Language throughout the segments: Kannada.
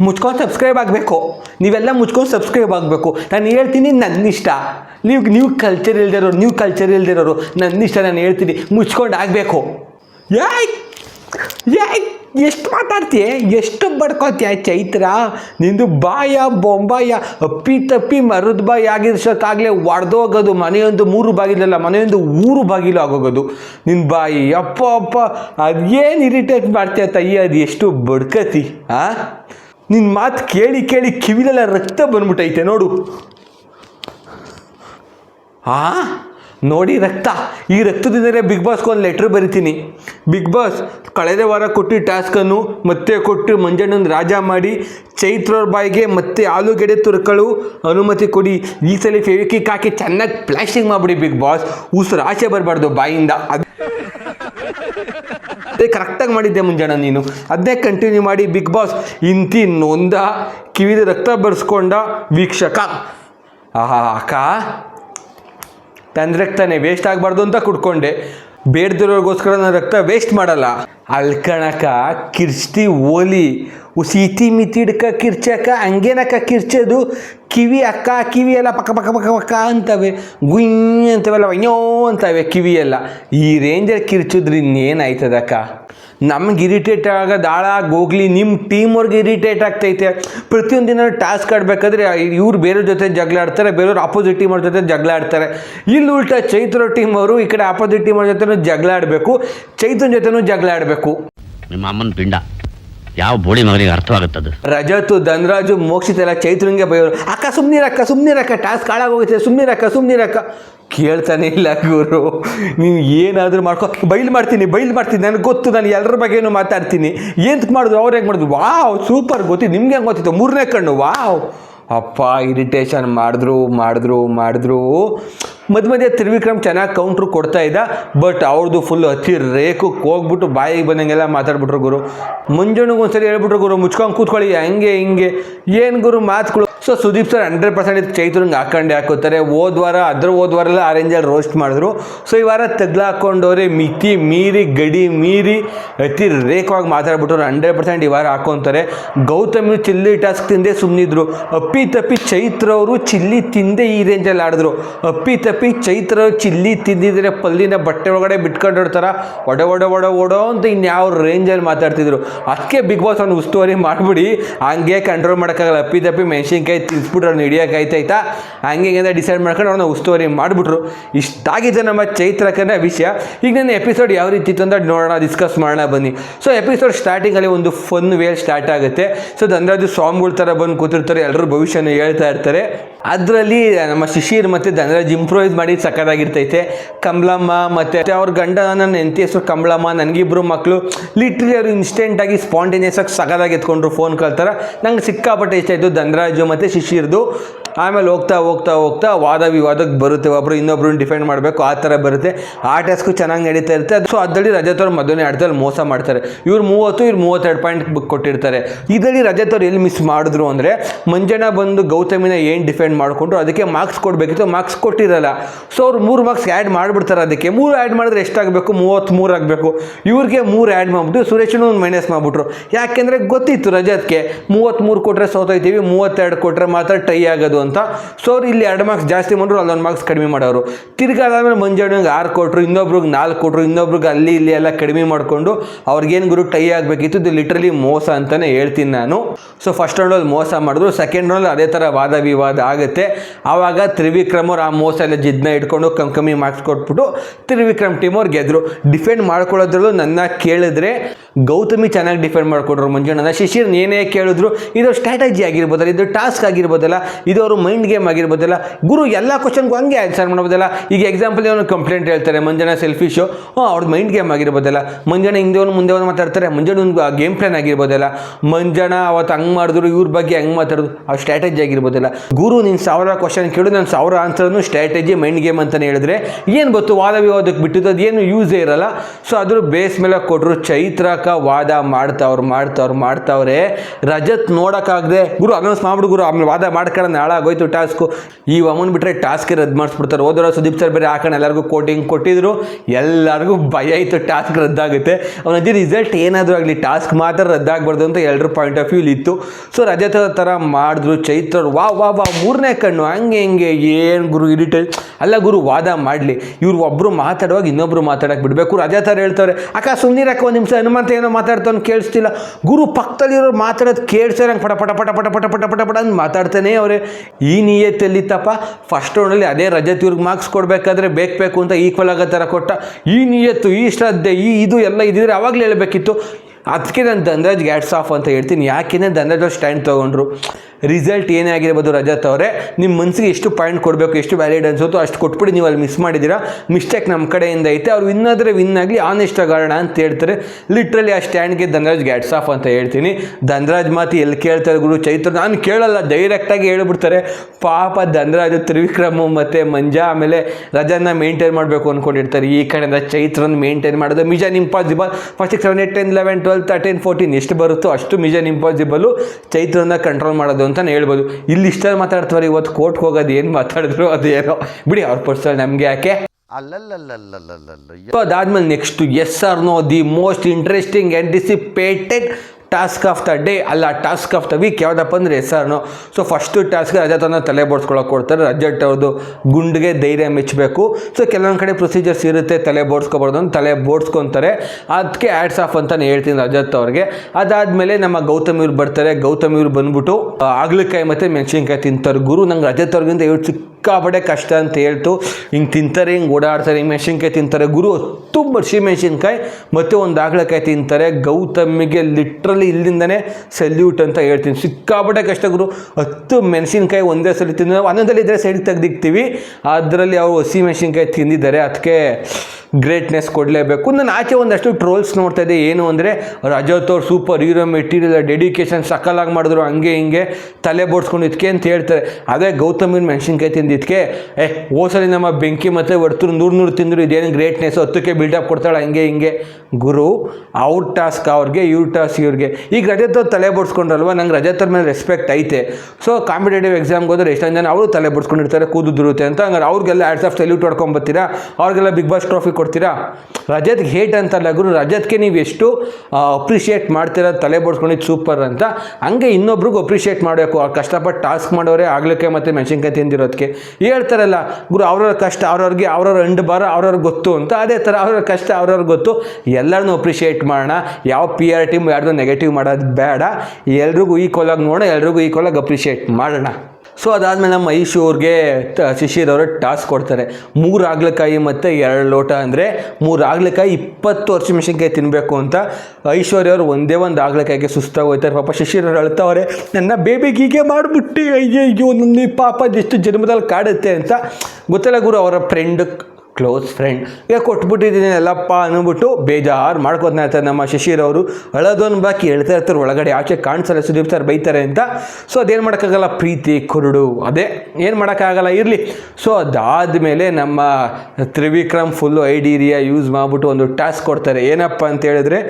ಮುಚ್ಕೊಂಡು ಸಬ್ಸ್ಕ್ರೈಬ್ ಆಗಬೇಕು. ನೀವೆಲ್ಲ ಮುಚ್ಕೊಂಡು ಸಬ್ಸ್ಕ್ರೈಬ್ ಆಗಬೇಕು. ನಾನು ಹೇಳ್ತೀನಿ ನನ್ನ ಇಷ್ಟ ನೀವು ನೀವು ಕಲ್ಚರ್ ಇಲ್ದಿರೋರು, ನೀವು ಕಲ್ಚರ್ ಇಲ್ದಿರೋರು ನನ್ನ ಇಷ್ಟ ನಾನು ಹೇಳ್ತೀನಿ. ಮುಚ್ಕೊಂಡು ಆಗಬೇಕು. ಯಾಯ್ ಯಾಯ್ ಎಷ್ಟು ಮಾತಾಡ್ತೀಯ? ಎಷ್ಟು ಬಡ್ಕೋತೀಯ ಚೈತ್ರ? ನಿಂದು ಬಾಯ, ಬೊಂಬಾಯ, ಅಪ್ಪಿ ತಪ್ಪಿ ಮರದ ಬಾಯಿ ಆಗಿರ್ಸೋಕ್ಕಾಗಲೇ ಒಡೆದೋಗೋದು ಮನೆಯೊಂದು ಮೂರು ಬಾಗಿಲಲ್ಲ, ಮನೆಯೊಂದು ಊರು ಬಾಗಿಲು ಆಗೋಗೋದು. ನಿನ್ನ ಬಾಯಿ, ಅಪ್ಪ ಅಪ್ಪ ಅದೇನು ಇರಿಟೇಟ್ ಮಾಡ್ತೀಯ ತಯ್ಯ ಅದು ಎಷ್ಟು ಬಡ್ಕತಿ, ಆ? ನಿನ್ನ ಮಾತು ಕೇಳಿ ಕೇಳಿ ಕಿವಿಲೆಲ್ಲ ರಕ್ತ ಬಂದ್ಬಿಟ್ಟೈತೆ ನೋಡು. ಆ? ನೋಡಿ ರಕ್ತ. ಈ ರಕ್ತದಿಂದಲೇ ಬಿಗ್ ಬಾಸ್ಗೆ ಒಂದು ಲೆಟ್ರ್ ಬರಿತೀನಿ. ಬಿಗ್ ಬಾಸ್ ಕಳೆದ ವಾರ ಕೊಟ್ಟು ಟಾಸ್ಕನ್ನು ಮತ್ತೆ ಕೊಟ್ಟು ಮಂಜಣ್ಣನ ರಾಜ ಮಾಡಿ, ಚೈತ್ರವ್ರ ಬಾಯಿಗೆ ಮತ್ತೆ ಆಲೂಗೆಡ್ಡೆ ತುರ್ಕಳು ಅನುಮತಿ ಕೊಡಿ. ಈ ಸಲ ಫೆವಿಕಿಕ್ ಹಾಕಿ ಚೆನ್ನಾಗಿ ಪ್ಲಾಸ್ಟಿಂಗ್ ಮಾಡಿಬಿಡಿ ಬಿಗ್ ಬಾಸ್ ಉಸಿರು ಆಚೆ ಬರಬಾರ್ದು ಬಾಯಿಂದ. ಅದು ಅದೇ ಕರೆಕ್ಟಾಗಿ ಮಾಡಿದ್ದೆ ಮುಂಜಾನೆ ನೀನು? ಅದೇ ಕಂಟಿನ್ಯೂ ಮಾಡಿ ಬಿಗ್ ಬಾಸ್ ಇಂತಿ ನೊಂದ ಕಿವಿದ ರಕ್ತ ಬರ್ಸ್ಕೊಂಡ ವೀಕ್ಷಕ. ಆಹಾ ಅಕ್ಕ. ತಂದ್ರೆ ತಾನೇ ವೇಸ್ಟ್ ಆಗಬಾರ್ದು ಅಂತ ಕುಡ್ಕೊಂಡೆ. ಬೇಡ್ದಿರೋರ್ಗೋಸ್ಕರ ನಾನು ರಕ್ತ ವೇಸ್ಟ್ ಮಾಡಲ್ಲ. ಅಲ್ಕಣಕ, ಕಿರ್ಚ್ತಿ, ಓಲಿ ಉಸಿ ಇತಿ ಮಿತಿ ಹಿಡ್ಕ ಕಿರ್ಚಕ ಹಂಗೇನಕ್ಕ ಕಿರ್ಚೋದು ಕಿವಿ ಅಕ್ಕ, ಕಿವಿ ಎಲ್ಲ ಪಕ್ಕ ಪಕ್ಕ ಪಕ್ಕ ಪಕ್ಕ ಅಂತವೆ. ಗುಯ್ ಅಂತವೆಲ್ಲ ಅಯ್ಯೋ ಅಂತವೆ ಕಿವಿ ಎಲ್ಲ ಈ ರೇಂಜಲ್ಲಿ ಕಿರ್ಚಿದ್ರೆ ಇನ್ನೇನಾಯ್ತದಕ್ಕ ನಮ್ಗೆ ಇರಿಟೇಟ್ ಆಗೋದು ಹಾಳಾಗಿ ಹೋಗ್ಲಿ ನಿಮ್ಮ ಟೀಮ್ ಅವ್ರಿಗೆ ಇರಿಟೇಟ್ ಆಗ್ತೈತೆ. ಪ್ರತಿಯೊಂದು ದಿನ ಟಾಸ್ಕ್ ಆಡಬೇಕಾದ್ರೆ ಇವ್ರು ಬೇರೆ ಜೊತೆ ಜಗಳ ಆಡ್ತಾರೆ ಬೇರೆಯವ್ರು ಆಪೋಸಿಟ್ ಟೀಮ್ ಅವ್ರ ಜೊತೆ ಜಗಳ ಆಡ್ತಾರೆ. ಇಲ್ಲಿ ಉಲ್ಟಾ ಚೈತ್ರ ಟೀಮ್ ಅವರು ಈ ಕಡೆ ಆಪೋಸಿಟ್ ಟೀಮ್ ಅವ್ರ ಜೊತೆ ಜಗಳ ಆಡಬೇಕು ಚೈತ್ರನ ಜೊತೆನೂ ಜಗಳ ಆಡಬೇಕು. ನಿಮ್ಮ ಅಮ್ಮನ ಪಿಂಡ ಯಾವ ಬೋಳಿ ಮಗನಿಗೆ ಅರ್ಥವಾಗುತ್ತದೆ? ರಜತು ಧನರಾಜು ಮೋಕ್ಷಿತ ಎಲ್ಲ ಚೈತ್ರಂಗೆ ಬೈಯೋರು ಅಕ್ಕ ಸುಮ್ಮನಿರಕ್ಕ ಸುಮ್ಮನಿರಕ್ಕ ಟಾಸ್ಕ್ ಹಾಳಾಗೋಗುತ್ತೆ ಸುಮ್ಮನಿರಕ್ಕ ಸುಮ್ನಿರಕ್ಕ. ಕೇಳ್ತಾನೆ ಇಲ್ಲ ಗುರು. ನೀನು ಏನಾದರೂ ಮಾಡ್ಕೊ, ಬೈಲ್ ಮಾಡ್ತೀನಿ ಬೈಲ್ ಮಾಡ್ತೀನಿ, ನನಗೆ ಗೊತ್ತು, ನಾನು ಎಲ್ಲರ ಬಗ್ಗೆನೂ ಮಾತಾಡ್ತೀನಿ. ಏನಕ್ಕೆ ಮಾಡಿದ್ರು ಅವ್ರು ಹೆಂಗೆ ಮಾಡಿದ್ರು? ವಾವ್, ಸೂಪರ್ ಗೊತ್ತಿತ್ತು ನಿಮ್ಗೆ ಹೆಂಗೆ ಗೊತ್ತಿತ್ತು? ಮೂರನೇ ಕಣ್ಣು, ವಾವ್. ಅಪ್ಪ, ಇರಿಟೇಷನ್ ಮಾಡಿದ್ರು ಮಾಡಿದ್ರು ಮಾಡಿದ್ರು. ಮಧ್ಯ ಮಧ್ಯೆ ತ್ರಿವಿಕ್ರಮ್ ಚೆನ್ನಾಗಿ ಕೌಂಟ್ರು ಕೊಡ್ತಾ ಇದ್ದ ಬಟ್ ಅವ್ರದ್ದು ಫುಲ್ ಅತಿ ರೇಖಕ್ಕೆ ಹೋಗ್ಬಿಟ್ಟು ಬಾಯಿಗೆ ಬಂದಂಗೆಲ್ಲ ಮಾತಾಡ್ಬಿಟ್ರು ಗುರು. ಮುಂಜಾನೆಗೆ ಒಂದ್ಸರಿ ಹೇಳ್ಬಿಟ್ರು ಗುರು, ಮುಚ್ಕೊಂಡು ಕೂತ್ಕೊಳ್ಳಿ, ಹಂಗೆ ಹಿಂಗೆ. ಏನು ಗುರು ಮಾತುಗಳು so Sudeep sir hundred percent ಚೈತ್ರಂಗೆ ಹಾಕೊಂಡೆ, ಹಾಕೋತಾರೆ. ಹೋದ ಅದ್ರ ಹೋದ ವಾರ ಎಲ್ಲ ರೋಸ್ಟ್ ಮಾಡಿದ್ರು. ಸೊ ಈ ವಾರ ತೆಗ್ಲಾ ಹಾಕೊಂಡವ್ರೆ, ಮಿತಿ ಮೀರಿ, ಗಡಿ ಮೀರಿ ಅತಿ ರೇಖವಾಗಿ ಮಾತಾಡ್ಬಿಟ್ರು. ಹಂಡ್ರೆಡ್ ಪರ್ಸೆಂಟ್ ಈ ವಾರ ಹಾಕೊತಾರೆ. ಗೌತಮಿ ಚಿಲ್ಲಿ ಟಾಸ್ಕ್ ತಿಂದೆ ಸುಮ್ಮನಿದ್ರು ಅಪ್ಪಿ ತಪ್ಪಿ ಚೈತ್ರ ಅವರು ಚಿಲ್ಲಿ ತಿಂದೆ ಈ ರೇಂಜಲ್ಲಿ ಆಡಿದ್ರು. ಅಪ್ಪಿ ತಪ್ಪಿ ಚೈತ್ರ ಅವ್ರು ಚಿಲ್ಲಿ ತಿಂದಿದ್ರೆ ಪಲ್ಲಿನ ಬಟ್ಟೆ ಒಳಗಡೆ ಬಿಟ್ಕೊಂಡಿರ್ತಾರ ಒಡ ಒಡ ಒಡ ಒಡೋ ಅಂತ ಇನ್ಯಾವ ರೇಂಜಲ್ಲಿ ಮಾತಾಡ್ತಿದ್ರು. ಅದಕ್ಕೆ ಬಿಗ್ ಬಾಸ್ ಅವ್ನು ಉಸ್ತುವಾರಿ ಮಾಡಿಬಿಡಿ. ಹಂಗೆ ಕಂಟ್ರೋಲ್ ಮಾಡೋಕ್ಕಾಗಲ್ಲ. ಅಪ್ಪಿ ತಪ್ಪಿ ಮೆಣಸಿನ್ಕಾಯಿ ತಿನ್ಸ್ಬಿಟ್ರು ಅವ್ನು ಹಿಡಿಯೋಕ್ಕಾಯ್ತಾಯ್ತಾ ಹಂಗೆ ಹಿಂಗೆ ಡಿಸೈಡ್ ಮಾಡ್ಕೊಂಡು ಅವ್ನ ಉಸ್ತುವಾರಿ ಮಾಡಿಬಿಟ್ರು. ಇಷ್ಟಾಗಿದೆ ನಮ್ಮ ಚೈತ್ರಕನ ವಿಷಯ. ಈಗ ನನ್ನ ಎಪಿಸೋಡ್ ಯಾವ ರೀತಿ ಇತ್ತು ಅಂತ ನೋಡೋಣ ಡಿಸ್ಕಸ್ ಮಾಡೋಣ, ಬನ್ನಿ. ಸೊ ಎಪಿಸೋಡ್ ಸ್ಟಾರ್ಟಿಂಗಲ್ಲಿ ಒಂದು ಫನ್ ವೇಲ್ ಸ್ಟಾರ್ಟ್ ಆಗುತ್ತೆ. ಸೊ ಧನರಾಜು ಸ್ವಾಮಿಗಳ ಥರ ಬಂದು ಕೂತಿರ್ತಾರೆ. ಎಲ್ಲರೂ ಭವಿಷ್ಯನ ಹೇಳ್ತಾ ಇರ್ತಾರೆ. ಅದರಲ್ಲಿ ನಮ್ಮ ಶಿಶಿರ್ ಮತ್ತು ಧನರಾಜ್ ಇಂಪ್ರೂವೈಸ್ ಮಾಡಿ ಸಕ್ಕತ್ತಾಗಿರ್ತೈತೆ ಕಮಲಮ್ಮ ಮತ್ತು ಅವ್ರ ಗಂಡ ನನ್ನ ಹೆಸರು ಕಮಲಮ್ಮ ನನಗಿಬ್ರು ಮಕ್ಕಳು ಲಿಟ್ರಲಿ ಅವರು ಇನ್ಸ್ಟೆಂಟಾಗಿ ಸ್ಪಾಂಟೇನಿಯಸ್ ಆಗಿ ಸಕ್ಕದಾಗಿ ಎತ್ಕೊಂಡ್ರು ಫೋನ್ ಕಲ್ತಾರ ನಂಗೆ ಸಿಕ್ಕಾಪಟ್ಟೆ ಇಷ್ಟ ಆಯಿತು ಧನರಾಜು ಮತ್ತು ಶಿಶಿರ್ದು. ಆಮೇಲೆ ಹೋಗ್ತಾ ಹೋಗ್ತಾ ಹೋಗ್ತಾ ವಾದ ವಿವಾದಕ್ಕೆ ಬರುತ್ತೆ. ಒಬ್ಬರು ಇನ್ನೊಬ್ರನ್ನ ಡಿಫೆಂಡ್ ಮಾಡಬೇಕು, ಆ ಥರ ಬರುತ್ತೆ. ಆ ಟೆಸ್ಕು ಚೆನ್ನಾಗಿ ನಡೀತಾ ಇರುತ್ತೆ. ಅದು ಸೊ ಅದರಲ್ಲಿ ರಜತ್ ಅವ್ರು ಮದುವೆ ಆಟದಲ್ಲಿ ಮೋಸ ಮಾಡ್ತಾರೆ. ಇವ್ರು ಮೂವತ್ತು, ಇವ್ರು ಮೂವತ್ತೆರಡು ಪಾಯಿಂಟ್ ಕೊಟ್ಟಿರ್ತಾರೆ. ಇದರಲ್ಲಿ ರಜತ್ ಅವ್ರು ಎಲ್ಲಿ ಮಿಸ್ ಮಾಡಿದ್ರು ಅಂದರೆ, ಮಂಜಣ್ಣ ಬಂದು ಗೌತಮಿನ ಏನು ಡಿಫೆಂಡ್ ಮಾಡಿಕೊಂಡ್ರು, ಅದಕ್ಕೆ ಮಾರ್ಕ್ಸ್ ಕೊಡಬೇಕಿತ್ತು. ಮಾರ್ಕ್ಸ್ ಕೊಟ್ಟಿರಲ್ಲ. ಸೊ ಅವ್ರು ಮೂರು ಮಾರ್ಕ್ಸ್ ಆ್ಯಡ್ ಮಾಡಿಬಿಡ್ತಾರೆ ಅದಕ್ಕೆ. ಮೂರು ಆ್ಯಡ್ ಮಾಡಿದ್ರೆ ಎಷ್ಟಾಗಬೇಕು? ಮೂವತ್ತ್ಮೂರು ಆಗಬೇಕು. ಇವ್ರಿಗೆ ಮೂರು ಆ್ಯಡ್ ಮಾಡಿಬಿಟ್ಟು, ಸುರೇಶನು ಒಂದು ಮೈನಸ್ ಮಾಡಿಬಿಟ್ರು. ಯಾಕೆಂದರೆ ಗೊತ್ತಿತ್ತು ರಜತ್ಗೆ ಮೂವತ್ತ್ಮೂರು ಕೊಟ್ಟರೆ ಸೋತೋಯ್ತೀವಿ, ಮೂವತ್ತೆರಡು ಕೊಟ್ಟರೆ ಮಾತ್ರ ಟೈ ಆಗೋದು ಅಂತ. ಸೊ ಅವ್ರು ಇಲ್ಲಿ ಎರಡು ಮಾರ್ಕ್ಸ್ ಜಾಸ್ತಿ ಮಾಡಿದ್ರು ಅಲ್ಲೊಂದು ಮಾರ್ಕ್ಸ್ ಕಡಿಮೆ ಮಾಡೋರು. ತಿರ್ಗಿ ಮಂಜಾಣಿಗೆ ಆರು ಕೊಟ್ಟರು ಇನ್ನೊಬ್ರಿಗೆ ನಾಲ್ಕು ಕೊಟ್ಟರು ಇನ್ನೊಬ್ರಿಗೆ ಅಲ್ಲಿ ಇಲ್ಲಿ ಎಲ್ಲ ಕಡಿಮೆ ಮಾಡಿಕೊಂಡು ಅವ್ರಿಗೇನು ಗುರು ಟೈ ಆಗಬೇಕಿತ್ತು, ಇದು ಲಿಟ್ರಲಿ ಮೋಸ ಅಂತಲೇ ಹೇಳ್ತೀನಿ ನಾನು. ಸೊ ಫಸ್ಟ್ ರೌಂಡಲ್ಲಿ ಮೋಸ ಮಾಡಿದ್ರು ಸೆಕೆಂಡ್ ರೌಂಡಲ್ಲಿ ಅದೇ ಥರ ವಾದ ವಿವಾದ ಆಗುತ್ತೆ. ಆವಾಗ ತ್ರಿವಿಕ್ರಮ್ ಅವ್ರು ಆ ಮೋಸ ಎಲ್ಲ ಜಿದ್ನ ಇಟ್ಕೊಂಡು ಕಮ್ಮಿ ಕಮ್ಮಿ ಮಾರ್ಕ್ಸ್ ಕೊಟ್ಬಿಟ್ಟು ತ್ರಿವಿಕ್ರಮ್ ಟೀಮ್ ಅವ್ರು ಗೆದ್ದರು ಡಿಫೆಂಡ್ ಮಾಡ್ಕೊಳ್ಳೋದ್ರಲ್ಲೂ ನನ್ನ ಕೇಳಿದ್ರೆ ಗೌತಮಿ ಚೆನ್ನಾಗಿ ಡಿಫೆಂಡ್ ಮಾಡ್ಕೊಂಡ್ರು ಮಂಜಣ್ಣನ ಶಿಶಿರ್ ಏನೇ ಕೇಳಿದ್ರು, ಇದು ಸ್ಟ್ರಾಟಜಿ ಆಗಿರ್ಬೋದಲ್ಲ, ಇದು ಟಾಸ್ಕ್ ಆಗಿರ್ಬೋದಲ್ಲ, ಇದು ಅವರು ಮೈಂಡ್ ಗೇಮ್ ಆಗಿರ್ಬೋದಲ್ಲ? ಗುರು, ಎಲ್ಲ ಕ್ವಶನ್ಗೂ ಹಂಗೆ ಆನ್ಸರ್ ಮಾಡ್ಬೋದಲ್ಲ? ಈಗ ಎಕ್ಸಾಂಪಲ್ ಅವನು ಕಂಪ್ಲೇಂಟ್ ಹೇಳ್ತಾರೆ ಮಂಜನ ಸೆಲ್ಫಿಶು ಹ್ಞೂ ಅವ್ರದ್ದು ಮೈಂಡ್ ಗೇಮ್ ಆಗಿರ್ಬೋದಲ್ಲ. ಮಂಜನ ಹಿಂದೆ ಒಂದು ಮುಂದೆ ಒಂದು ಮಾತಾಡ್ತಾರೆ ಮಂಜನ ಒಂದು ಗೇಮ್ ಪ್ಲಾನ್ ಆಗಿರ್ಬೋದಲ್ಲ. ಮಂಜನ ಅವತ್ತು ಹಂಗೆ ಮಾಡಿದ್ರು, ಇವ್ರ ಬಗ್ಗೆ ಹೆಂಗೆ ಮಾತಾಡೋದು ಆ ಸ್ಟ್ರಾಟಜಿ ಆಗಿರ್ಬೋದಲ್ಲ. ಗುರು, ನೀನು ಸಾವಿರ ಕ್ವಶನ್ ಕೇಳು, ನಾನು ಸಾವಿರ ಆನ್ಸರ್ನು ಸ್ಟ್ರಾಟಜಿ ಮೈಂಡ್ ಗೇಮ್ ಅಂತಲೇ ಹೇಳಿದ್ರೆ, ಏನು ಗೊತ್ತು? ವಾದ ವಿವಾದಕ್ಕೆ ಬಿಟ್ಟಿದ್ದು ಅದೇನು ಯೂಸೇ ಇರಲ್ಲ. ಸೊ ಅದ್ರ ಬೇಸ್ ಮೇಲೆ ಕೊಟ್ಟರು ಚೈತ್ರಕ ವಾದ ಮಾಡ್ತಾವ್ರು ಮಾಡ್ತಾವ್ರು, ಮಾಡ್ತಾವ್ರೆ. ರಜತ್ ನೋಡೋಕ್ಕಾಗದೆ, ಗುರು ಅನೌನ್ಸ್ ಮಾಡ್ಬಿಡು ಗುರು, ಆಮೇಲೆ ವಾದ ಮಾಡ್ಕೊಳ್ಳೋಣ ನಾಳ ಆಗೋಯ್ತು ಟಾಸ್ಕು ಈ ಅಮೌಂಟ್ ಬಿಟ್ಟರೆ ಟಾಸ್ಕ್ ರದ್ದು ಮಾಡಿಸ್ಬಿಡ್ತಾರೆ ಹೋದ್ರ ಸುದೀಪ್ ಸರ್ ಬೇರೆ ಹಾಕೊಂಡು ಎಲ್ಲರಿಗೂ ಕೋಟಿಂಗ್ ಕೊಟ್ಟಿದ್ರು ಎಲ್ಲರಿಗೂ ಭಯ ಇತ್ತು ಟಾಸ್ಕ್ ರದ್ದಾಗುತ್ತೆ ಅವನದ್ದು ರಿಸಲ್ಟ್ ಏನಾದರೂ ಆಗಲಿ ಟಾಸ್ಕ್ ಮಾತ್ರ ರದ್ದಾಗಬಾರ್ದು ಅಂತ ಎಲ್ಲರೂ ಪಾಯಿಂಟ್ ಆಫ್ ವ್ಯೂ ಇತ್ತು ಸೊ ರಜೆ ಥರ ಮಾಡಿದ್ರು ಚೈತ್ರರು ವಾ ವಾ ವಾ ಮೂರನೇ ಕಣ್ಣು ಹಂಗೆ ಹಿಂಗೆ ಏನು ಗುರು ಇರಿಟೇಟ್ ಅಲ್ಲ ಗುರು ವಾದ ಮಾಡಲಿ ಇವ್ರು ಒಬ್ಬರು ಮಾತಾಡುವಾಗ ಇನ್ನೊಬ್ರು ಮಾತಾಡಕ್ಕೆ ಬಿಡಬೇಕು ರಜಾತಾರ ಹೇಳ್ತಾರೆ ಅಕ್ಕ ಸುಮ್ಮನಿರಕ್ಕ ಒಂದು ನಿಮಿಷ ಹನುಮಂತ ಏನೋ ಮಾತಾಡ್ತಾನೆ ಕೇಳಿಸ್ತಿಲ್ಲ ಗುರು ಪಕ್ಕದಲ್ಲಿರೋ ಮಾತಾಡೋದು ಕೇಳಿಸ್ತಾರೆ ಹಂಗೆ ಪಟ ಪಟ ಪಟ ಪಟ ಪಟ ಪಟ ಪಟ ಪಟ ಅಂತ ಮಾತಾಡ್ತಾನೆ ಅವರೇ ಈ ನಿಯತ್ತಲ್ಲಿತ್ತಪ್ಪ ಫಸ್ಟ್ ರೌಂಡಲ್ಲಿ ಅದೇ ರಜತ್ ಇವ್ರಿಗೆ ಮಾರ್ಕ್ಸ್ ಕೊಡಬೇಕಾದ್ರೆ ಬೇಕು ಬೇಕು ಅಂತ ಈಕ್ವಲ್ ಆಗೋ ಥರ ಕೊಟ್ಟ. ಈ ನಿಯತ್ತು, ಈ ಶ್ರದ್ಧೆ, ಈ ಇದು ಎಲ್ಲ ಇದ್ದಿದ್ರೆ ಅವಾಗಲೇ ಹೇಳಬೇಕಿತ್ತು. ಅದಕ್ಕೆ ನಾನು ಧನರಾಜ್ ಗ್ಯಾಟ್ಸ್ ಆಫ್ ಅಂತ ಹೇಳ್ತೀನಿ. ಯಾಕೆಂದರೆ ಧನರಾಜ್ ಅವ್ರು ಸ್ಟ್ಯಾಂಡ್ ತೊಗೊಂಡ್ರು. ರಿಸಲ್ಟ್ ಏನೇ ಆಗಿರ್ಬೋದು ರಜತ್ ಅವರೇ ನಿಮ್ಮ ಮನಸ್ಸಿಗೆ ಎಷ್ಟು ಪಾಯಿಂಟ್ ಕೊಡಬೇಕು, ಎಷ್ಟು ವ್ಯಾಲಿಡ್ ಅನ್ಸುತ್ತೋ ಅಷ್ಟು ಕೊಟ್ಬಿಡಿ, ನೀವು ಅಲ್ಲಿ ಮಿಸ್ ಮಾಡಿದ್ದೀರಾ. ಮಿಸ್ಟೇಕ್ ನಮ್ಮ ಕಡೆಯಿಂದ ಐತೆ. ಅವ್ರು ವಿನ್ ಆದರೆ ವಿನ್ ಆಗಲಿ ಆನೆಸ್ಟ್ ಆಗೋಣ ಅಂತ ಹೇಳ್ತಾರೆ. ಲಿಟ್ರಲಿ ಆ ಸ್ಟ್ಯಾಂಡ್ಗೆ ಧನರಾಜ್ ಗ್ಯಾಟ್ಸ್ ಆಫ್ ಅಂತ ಹೇಳ್ತೀನಿ. ಧನರಾಜ್ ಮಾತು ಎಲ್ಲಿ ಕೇಳ್ತಾರೆ ಗುರು? ಚೈತ್ರ, ನಾನು ಕೇಳಲ್ಲ ಡೈರೆಕ್ಟಾಗಿ ಹೇಳ್ಬಿಡ್ತಾರೆ. ಪಾಪ ಧನರಾಜ್, ತ್ರಿವಿಕ್ರಮ ಮತ್ತು ಮಂಜಾ ಆಮೇಲೆ ರಜಾನ ಮೇಂಟೈನ್ ಮಾಡಬೇಕು ಅಂದ್ಕೊಂಡಿರ್ತಾರೆ ಈ ಕಡೆಯಿಂದ ಚೈತ್ರನ ಮೇಂಟೈನ್ ಮಾಡೋದು. ಮಿಷನ್ ಇಂಪಾಸಿಬಲ್ ಫಸ್ಟಿಗೆ seven eight ten eleven twelve thirteen fourteen ಎಷ್ಟು ಬರುತ್ತೋ ಅಷ್ಟು ಮಿಷನ್ ಇಂಪಾಸಿಬಲು ಚೈತ್ರನ ಕಂಟ್ರೋಲ್ ಮಾಡೋದು ಅಂತಲೇ ಹೇಳ್ಬೋದು. ಇಲ್ಲಿ ಇಷ್ಟಲ್ಲಿ ಮಾತಾಡ್ತಾರೆ ಇವತ್ತು ಕೋರ್ಟ್ಗೆ ಹೋಗೋದು ಏನು ಮಾತಾಡಿದ್ರು ಅದು ಏನೋ ಬಿಡಿ ಅವ್ರ ಪರ್ಸನಲ್ ನಮಗೆ ಯಾಕೆ? ಅಲ್ಲಲ್ಲಲ್ಲಲ್ಲಲ್ಲಲ್ಲ ಅದಾದ್ಮೇಲೆ next as you know the most interesting anticipated task of the day ಅಲ್ಲ ಟಾಸ್ಕ್ ಆಫ್ ದ ವೀಕ್ ಯಾವುದಪ್ಪ ಅಂದರೆ as you know so first task ರಜತನ ತಲೆ ಬೋಡ್ಸ್ಕೊಳಕ್ಕೆ ಕೊಡ್ತಾರೆ ರಜಟ್ ಅವ್ರದ್ದು ಗುಂಡಿಗೆ ಧೈರ್ಯ ಮೆಚ್ಚಬೇಕು ಸೊ ಕೆಲವೊಂದು ಕಡೆ ಪ್ರೊಸೀಜರ್ಸ್ ಇರುತ್ತೆ, ತಲೆ ಬೋಡ್ಸ್ಕೊಬಾರ್ದು ಅಂತ ತಲೆ ಬೋಡ್ಸ್ಕೊತಾರೆ ಅದಕ್ಕೆ ಆ್ಯಡ್ಸ್ ಆಫ್ ಅಂತಲೇ ಹೇಳ್ತೀನಿ ರಜತ್ ಅವ್ರಿಗೆ ಅದಾದಮೇಲೆ ನಮ್ಮ ಗೌತಮ್ ಇವ್ರು ಬರ್ತಾರೆ. ಗೌತಮ್ ಇವ್ರು ಬಂದ್ಬಿಟ್ಟು ಆಗ್ಲಕಾಯಿ ಮತ್ತು ಮೆಣಸಿನ್ಕಾಯಿ ತಿಂತಾರೆ. ಗುರು, ನಂಗೆ ರಜತ್ ಅವ್ರಿಗಿಂತ ಇವ್ರು ಸಿಕ್ಕಾಪಟ್ಟೆ ಕಷ್ಟ ಅಂತ ಹೇಳ್ತು. ಹಿಂಗೆ ತಿಂತಾರೆ, ಹಿಂಗೆ ಓಡಾಡ್ತಾರೆ, ಹಿಂಗೆ ಮೆಣಸಿನ್ಕಾಯಿ ತಿಂತಾರೆ. ಗುರು ಬಡ್ಸಿ ಮೆಣಸಿನ್ಕಾಯಿ, ಮತ್ತು ಒಂದು ಆಗ್ಲಕಾಯಿ ತಿಂತಾರೆ. ಗೌತಮಿಗೆ ಲಿಟ್ರಲಿ ಇಲ್ಲಿಂದನೇ ಸಲ್ಯೂಟ್ ಅಂತ ಹೇಳ್ತೀನಿ. ಸಿಕ್ಕಾಪಟ್ಟೆ ಕಷ್ಟ ಗುರು. ಹತ್ತು ಮೆಣಸಿನ್ಕಾಯಿ ಒಂದೇ ಸಲ ತಿಂದ ಒಂದೊಂದಲ್ಲಿ ಇದ್ದರೆ ಸೈಡ್ ತೆಗ್ದಿಕ್ತೀವಿ. ಅದರಲ್ಲಿ ಅವರು ಹಸಿ ಮೆಣಸಿನ್ಕಾಯಿ ತಿಂದಿದ್ದಾರೆ. ಅದಕ್ಕೆ ಗ್ರೇಟ್ನೆಸ್ ಕೊಡಲೇಬೇಕು. ನಾನು ಆಚೆ ಒಂದಷ್ಟು ಟ್ರೋಲ್ಸ್ ನೋಡ್ತಾ ಇದ್ದೆ. ಏನು ಅಂದರೆ, ರಜತ್ ಅವ್ರು ಸೂಪರ್ ಹೀರೋ ಮೆಟೀರಿಯಲ್ ಡೆಡಿಕೇಶನ್ ಸಕಲಾಗಿ ಮಾಡಿದ್ರು, ಹಂಗೆ ಹಿಂಗೆ ತಲೆ ಬೋಡ್ಸ್ಕೊಂಡು ಇದಕ್ಕೆ ಅಂತ ಹೇಳ್ತಾರೆ. ಅದೇ ಗೌತಮಿನ ಮೆಣಸಿನ್ಕಾಯಿ ತಿಂದಿದ್ದಕ್ಕೆ ಏ ಓಸಲಿ ನಮ್ಮ ಬೆಂಕಿ ಮತ್ತು ಹೊಡ್ತರು, ನೂರು ನೂರು ತಿಂದರು, ಇದೇನು ಗ್ರೇಟ್ನೆಸ್ ಹತ್ತಕ್ಕೆ ಬಿಲ್ಡಪ್ ಕೊಡ್ತಾಳೆ, ಹಂಗೆ ಹಿಂಗೆ. ಗುರು ಅವ್ರ ಟಾಸ್ಕ್ ಅವ್ರಿಗೆ ಇವ್ರ ಟಾಸ್ಕ್ ಇವ್ರಿಗೆ. ಈಗ ರಜತ್ ಅವ್ರು ತಲೆ ಬೋಡ್ಸ್ಕೊಂಡ್ರಲ್ವ? ನಂಗೆ ರಜತ್ ಅವ್ರ ಮೇಲೆ ರೆಸ್ಪೆಕ್ಟ್ ಐತೆ. ಸೊ ಕಾಂಪಿಟೇಟಿವ್ ಎಕ್ಸಾಮ್ಗೆ ಹೋದ್ರೆ ಎಷ್ಟೊಂದು ಜನ ಅವರು ತಲೆ ಬೋಡ್ಸ್ಕೊಂಡಿರ್ತಾರೆ ಕೂದಿದ್ರು ಅಂತ. ಹಂಗಾರೆ ಅವ್ರಿಗೆಲ್ಲ ಆ್ಯಡ್ಸ್ ಆಫ್ ಸೆಲ್ಯೂಟ್ ಹೊಡ್ಕೊಂಬತ್ತೀರಾ ಅವ್ರಿಗೆಲ್ಲ ಬಿಗ್ ಬಾಸ್ ಟ್ರೋಫಿ ಕೊಡ್ತೀರಾ? ರಜತ್ಗೆ ಹೇಟ್ ಅಂತ ಗುರು ರಜತ್ಗೆ ನೀವು ಎಷ್ಟು ಅಪ್ರಿಷಿಯೇಟ್ ಮಾಡ್ತೀರ ತಲೆ ಬೋಡ್ಸ್ಕೊಂಡಿದ್ದು ಸೂಪರ್ ಅಂತ. ಹಂಗೆ ಇನ್ನೊಬ್ರಿಗೂ ಅಪ್ರಿಷಿಯೇಟ್ ಮಾಡಬೇಕು. ಅವ್ರು ಕಷ್ಟಪಟ್ಟು ಟಾಸ್ಕ್ ಮಾಡೋರೇ ಆಗ್ಲಿಕ್ಕೆ ಮತ್ತು ಮೆಣಸಿನ್ಕಾಯಿ ತಿಂದಿರೋದಕ್ಕೆ ಹೇಳ್ತಾರಲ್ಲ, ಗುರು ಅವ್ರವ್ರ ಕಷ್ಟ, ಅವ್ರವ್ರಿಗೆ ಅವ್ರವ್ರ ಅಂಡ್ ಬಾರ ಅವ್ರವ್ರಿಗೆ ಗೊತ್ತು ಅಂತ. ಅದೇ ಥರ ಅವ್ರವ್ರ ಕಷ್ಟ ಅವ್ರವ್ರಿಗೆ ಗೊತ್ತು. ಎಲ್ಲರನ್ನೂ ಅಪ್ರಿಷಿಯೇಟ್ ಮಾಡೋಣ. ಯಾವ ಪಿ ಆರ್ ಟೀಮ್ ಯಾರ್ದು ನೆಗೆಟಿವ್ ಮಾಡೋದು ಬೇಡ. ಎಲ್ರಿಗೂ ಈಕ್ವಲ್ ಆಗಿ ನೋಡೋಣ, ಎಲ್ರಿಗೂ ಈಕ್ವಲ್ ಆಗಿ ಅಪ್ರಿಷಿಯೇಟ್ ಮಾಡೋಣ. ಸೊ ಅದಾದಮೇಲೆ ನಮ್ಮ ಐಶು ಅವ್ರಿಗೆ ಟ- ಶಿಶಿರ್ ಅವರು ಟಾಸ್ಕ್ ಕೊಡ್ತಾರೆ. ಮೂರು ಆಗ್ಲಕಾಯಿ ಮತ್ತು ಎರಡು ಲೋಟ ಅಂದರೆ ಮೂರು ಆಗ್ಲಕಾಯಿ ಇಪ್ಪತ್ತು ವರ್ಷ ಮೆಣಸಿನ್ಕಾಯಿ ತಿನ್ನಬೇಕು ಅಂತ ಐಶ್ವರ್ಯ ಅವರು ಒಂದೇ ಒಂದು ಆಗ್ಲಕಾಯಿಗೆ ಸುಸ್ತಾಗಿ ಹೋಗ್ತಾರೆ. ಪಾಪ ಶಿಶಿರ್ ಅಳ್ತಾವ್ರೆ ನನ್ನ ಬೇಬಿಗೆ ಹೀಗೆ ಮಾಡಿಬಿಟ್ಟು ಅಯ್ಯೋ ನನ್ನ ಈ ಪಾಪ ಎಷ್ಟು ಜನ್ಮದಲ್ಲಿ ಕಾಡುತ್ತೆ ಅಂತ ಗೊತ್ತಲ್ಲ ಗುರು, ಅವರ ಫ್ರೆಂಡ್ ಕ್ಲೋಸ್ ಫ್ರೆಂಡ್ ಈಗ ಕೊಟ್ಬಿಟ್ಟಿದ್ದೀನಿ, ಅಲ್ಲಪ್ಪ ಅಂದ್ಬಿಟ್ಟು ಬೇಜಾರು ಮಾಡ್ಕೊತಾ ಇರ್ತಾರೆ ನಮ್ಮ ಶಶಿರವರು ಅಳೋದೊಂದು ಬಾಕಿ ಹೇಳ್ತಾ ಇರ್ತಾರೆ ಒಳಗಡೆ, ಆಚೆ ಕಾಣಿಸಲ್ಲ, ಸುದೀಪ್ ಸರ್ ಬೈತಾರೆ ಅಂತ. ಸೊ ಅದೇನು ಮಾಡೋಕ್ಕಾಗಲ್ಲ? ಪ್ರೀತಿ ಕುರುಡು. ಅದೇ, ಏನು ಮಾಡೋಕ್ಕಾಗಲ್ಲ? ಇರಲಿ. ಸೊ ಅದಾದಮೇಲೆ ನಮ್ಮ ತ್ರಿವಿಕ್ರಮ್ ಫುಲ್ಲು ಐಡಿರಿಯಾ ಯೂಸ್ ಮಾಡಿಬಿಟ್ಟು ಒಂದು ಟಾಸ್ಕ್ ಕೊಡ್ತಾರೆ. ಏನಪ್ಪ ಅಂತ ಹೇಳಿದ್ರೆ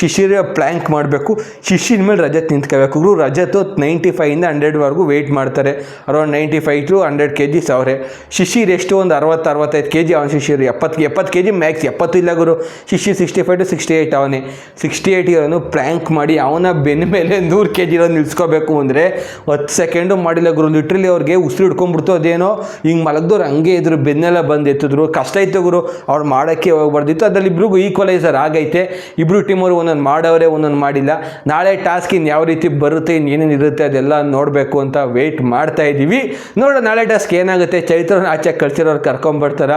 ಶಿಶಿರ ಪ್ಲ್ಯಾಂಕ್ ಮಾಡಬೇಕು. ಶಿಶಿರ ಮೇಲೆ ರಜತ್ ನಿಂತ್ಕೋಬೇಕು. ಗುರು, ರಜತ್ತು ನೈಂಟಿ ಫೈಯಿಂದ ಹಂಡ್ರೆಡ್ವರೆಗೂ ವೆಯ್ಟ್ ಮಾಡ್ತಾರೆ. Around ninety five to hundred K G ಅವರೇ ಶಿಶಿರ್ ಎಷ್ಟು? ಒಂದು ಅರವತ್ತು, ಅರವತ್ತೈದು ಕೆ ಜಿ ಅವನು ಶಿಶಿರ್ ಎಪ್ಪತ್ತು ಎಪ್ಪತ್ತು ಕೆ ಜಿ ಮ್ಯಾಕ್ಸ್ ಎಪ್ಪತ್ತು ಇಲ್ಲ ಗುರು. ಶಿಷ್ಯ sixty five to sixty eight ಅವನೇ. ಸಿಕ್ಸ್ಟಿ ಏಯ್ಟ್ ಇರೋನು ಪ್ರ್ಯಾಂಕ್ ಮಾಡಿ ಅವನ ಬೆನ್ನ ಮೇಲೆ ನೂರು ಕೆ ಜಿ ಇರೋದು ನಿಲ್ಸ್ಕೋಬೇಕು ಅಂದರೆ ಹತ್ತು ಸೆಕೆಂಡು ಮಾಡಿಲ್ಲ ಗುರು. ಲಿಟ್ರಲಿ ಅವ್ರಿಗೆ ಉಸಿರು ಹಿಡ್ಕೊಂಡ್ಬಿಡ್ತು. ಅದೇನೋ ಹಿಂಗೆ ಮಲಗ್ದವ್ರು ಹಂಗೆ ಇದ್ರು, ಬೆನ್ನೆಲ್ಲ ಬಂದು ಎತ್ತಿದ್ರು. ಕಷ್ಟ ಇತ್ತು ಗುರು. ಅವ್ರು ಮಾಡೋಕ್ಕೆ ಹೋಗ್ಬಾರ್ದಿತ್ತು. ಅದರಲ್ಲಿ ಇಬ್ರಿಗೂ ಈಕ್ವಲೈಸರ್ ಆಗೈತೆ. ಇಬ್ಬರು ಟೀಮವರು ಒಂದೊಂದು ಮಾಡೋರೆ ಒಂದೊಂದು ಮಾಡಿಲ್ಲ. ನಾಳೆ ಟಾಸ್ಕ್ ಇನ್ನು ಯಾವ ರೀತಿ ಬರುತ್ತೆ ಇನ್ನು ಏನೇನು ಇರುತ್ತೆ ಅದೆಲ್ಲ ನೋಡಬೇಕು ಅಂತ ವೆಯ್ಟ್ ಮಾಡ್ತಾ ಇದ್ದೀವಿ ನೋಡೋಣ, ನಾಳೆ ಟಾಸ್ಕ್ ಏನಾಗುತ್ತೆ? ಚೈತ್ರನ ಆಚೆ ಕಳ್ಸಿರೋರು ಕರ್ಕೊಂಬರ್ತಾರ.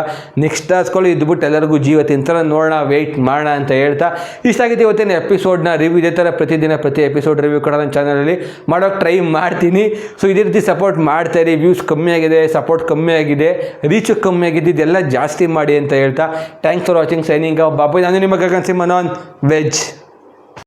ನೆಕ್ಸ್ಟ್ ಟಾಸ್ಕ್ಗಳು ಇದ್ಬಿಟ್ಟು ಎಲ್ಲರಿಗೂ ಜೀವ ತಿಂತಾರೆ, ನೋಡೋಣ ವೆಯ್ಟ್ ಮಾಡೋಣ ಅಂತ ಹೇಳ್ತಾ ಇಷ್ಟ ಆಗಿದೆ ಇವತ್ತಿನ ಎಪಿಸೋಡ್ನ ರಿವ್ಯೂ ಇದೇ ಥರ ಪ್ರತಿದಿನ ಪ್ರತಿ ಎಪಿಸೋಡ್ ರಿವ್ಯೂ ಕೂಡ ನನ್ನ ಚಾನಲಲ್ಲಿ ಮಾಡೋಕ್ಕೆ ಟ್ರೈ ಮಾಡ್ತೀನಿ. ಸೊ ಇದೇ ರೀತಿ ಸಪೋರ್ಟ್ ಮಾಡ್ತಾ ಇರಿ. ವ್ಯೂಸ್ ಕಮ್ಮಿ ಆಗಿದೆ ಸಪೋರ್ಟ್ ಕಮ್ಮಿ ಆಗಿದೆ ರೀಚು ಕಮ್ಮಿ ಆಗಿದೆ, ಇದೆಲ್ಲ ಜಾಸ್ತಿ ಮಾಡಿ ಅಂತ ಹೇಳ್ತಾ. ಥ್ಯಾಂಕ್ಸ್ ಫಾರ್ ವಾಚಿಂಗ್ ಸೈನಿಂಗ್ ಬಾಬು ನಾನು ನಿಮ್ಮ ಗಗನ್ ಸಿಂಹ ನಾನ್ ವೆಜ್